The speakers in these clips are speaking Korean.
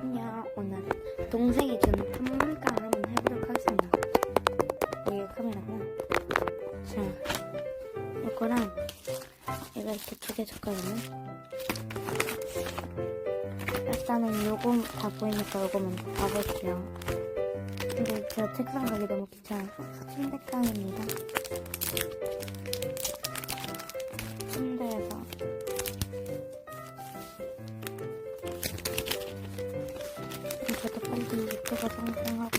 안녕. 오늘 동생이 준 선물감 한번 해보도록 하겠습니다. 이게 카메라구나. 자, 이거랑 이거 이렇게 두 개 줬거든요. 일단은 요거 다 보이니까 요거 먼저 봐볼게요. 근데 제가 책상 가기 너무 귀찮아서 침대감입니다. 유튜브 성공하고.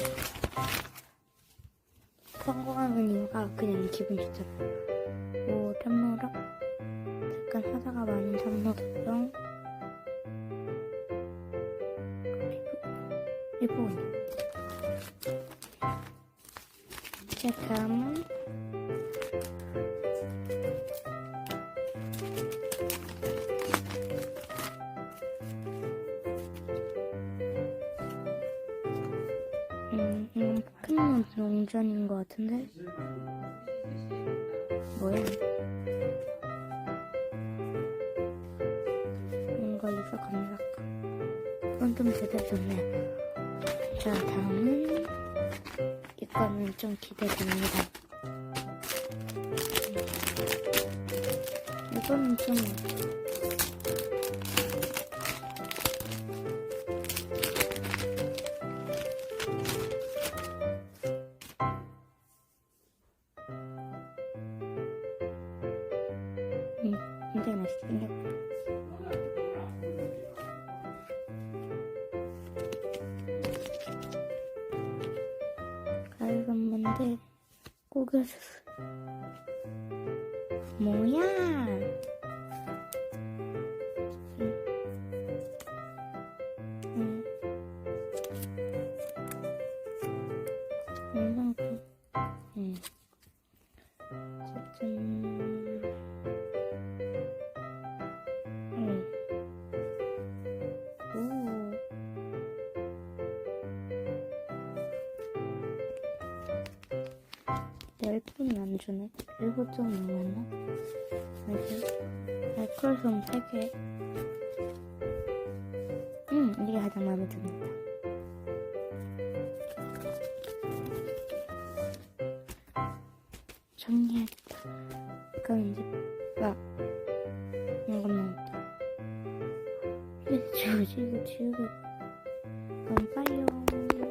성공하는 이유가 그냥 기분이 좋잖아요. 오, 탐노랑? 잠깐 하다가 많은 탐노랑 리본 제 다음은 포켓몬 농전인 것 같은데? 뭐야? 뭔가 감각. 이건 좀 제대로 좋네. 자, 다음은 이거는 좀 기대됩니다. 이거는 좀 굉장히 맛있게 생겼고. 가을건 건데 꾸겨졌어. 뭐야? 응. 응. 응. 어쨌든. 응. 10분이 안 주네. 7점 넘었나? 알지? 알콜솜 3개. 음, 이게 가장 마음에 듭니다. 정리했다. 그럼 이제, 막, 이건 나왔다. 이거 지우고, 지우고. 그럼 빠이요.